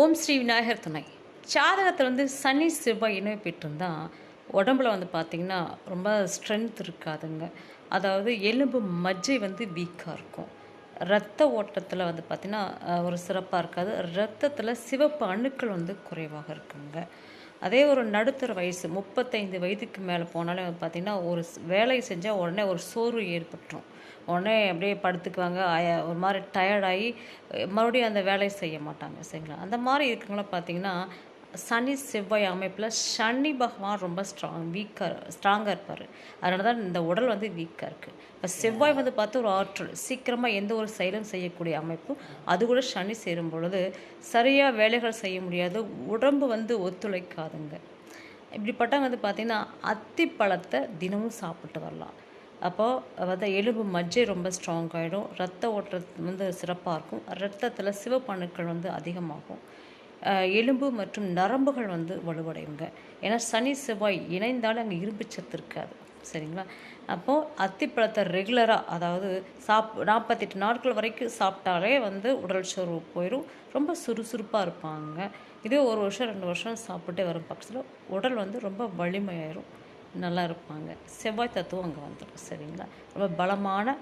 ஓம் ஸ்ரீ விநாயகர் துணை. ஜாதகத்தில் வந்து சனி செவ்வாய் இணைவு பெற்றிருந்தால் உடம்புல வந்து பார்த்திங்கன்னா ரொம்ப ஸ்ட்ரென்த் இருக்காதுங்க. அதாவது எலும்பு மஜ்ஜை வந்து வீக்காக இருக்கும். ரத்த ஓட்டத்தில் வந்து பார்த்திங்கன்னா ஒரு சிறப்பாக இருக்காது. ரத்தத்தில் சிவப்பு அணுக்கள் வந்து குறைவாக இருக்குங்க. அதே ஒரு நடுத்தர வயசு முப்பத்தைந்து வயதுக்கு மேலே போனாலே வந்து பார்த்திங்கன்னா ஒரு வேலையை வேலை செஞ்சால் உடனே ஒரு சோர்வு ஏற்பட்டுரும். உடனே அப்படியே படுத்துக்குவாங்க. ஒரு மாதிரி டயர்டாகி மறுபடியும் அந்த வேலையை செய்ய மாட்டாங்க சரிங்களா? அந்த மாதிரி இருக்கவங்களாம் பார்த்தீங்கன்னா சனி செவ்வாய் அமைப்பில் சனி பகவான் ரொம்ப ஸ்ட்ராங் வீக்காக ஸ்ட்ராங்காக இருப்பார். அதனால தான் இந்த உடல் வந்து வீக்காக இருக்குது இப்போ செவ்வாய் வந்து பார்த்து ஒரு ஆற்றல் சீக்கிரமாக எந்த ஒரு செயலும் செய்யக்கூடிய அமைப்பும் அது கூட சனி சேரும் பொழுது சரியாக வேலைகள் செய்ய முடியாது உடம்பு வந்து ஒத்துழைக்காதுங்க. இப்படிப்பட்டவங்க வந்து பார்த்திங்கன்னா அத்தி பழத்தை தினமும் சாப்பிட்டு வரலாம். அப்போது வந்து எலும்பு மஜ்ஜை ரொம்ப ஸ்ட்ராங் ஆகிடும் ரத்த ஓட்டம் வந்து சிறப்பாக இருக்கும். ரத்தத்தில் சிவப்பணுக்கள் வந்து அதிகமாகும். எலும்பு மற்றும் நரம்புகள் வந்து வலுவடையுங்க. ஏன்னா சனி செவ்வாய் இணைந்தாலும் அங்கே இரும்பு சத்து இருக்காது. சரிங்களா? அப்போது அத்திப்பழத்தை ரெகுலராக அதாவது சாப் நாற்பத்தெட்டு நாட்கள் வரைக்கும் சாப்பிட்டாலே வந்து உடல் சோர்வு போயிடும் ரொம்ப சுறுசுறுப்பாக இருப்பாங்க. இதே ஒரு வருஷம் ரெண்டு வருஷம் சாப்பிட்டே வரும் பட்சத்தில் உடல் வந்து ரொம்ப வலிமையாயிரும். நல்லா இருப்பாங்க. செவ்வாய் தத்துவம் அங்கே வந்துடும் சரிங்களா? ரொம்ப பலமான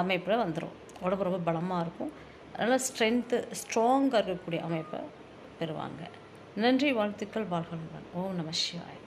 அமைப்பில் வந்துடும் உடம்பு ரொம்ப பலமாக இருக்கும். நல்லா ஸ்ட்ரென்த்து ஸ்ட்ராங்காக இருக்கக்கூடிய அமைப்பை பெறுவாங்க. நன்றி வாழ்த்துக்கள் வாழ்களுடன் ஓம் நம சிவாய்.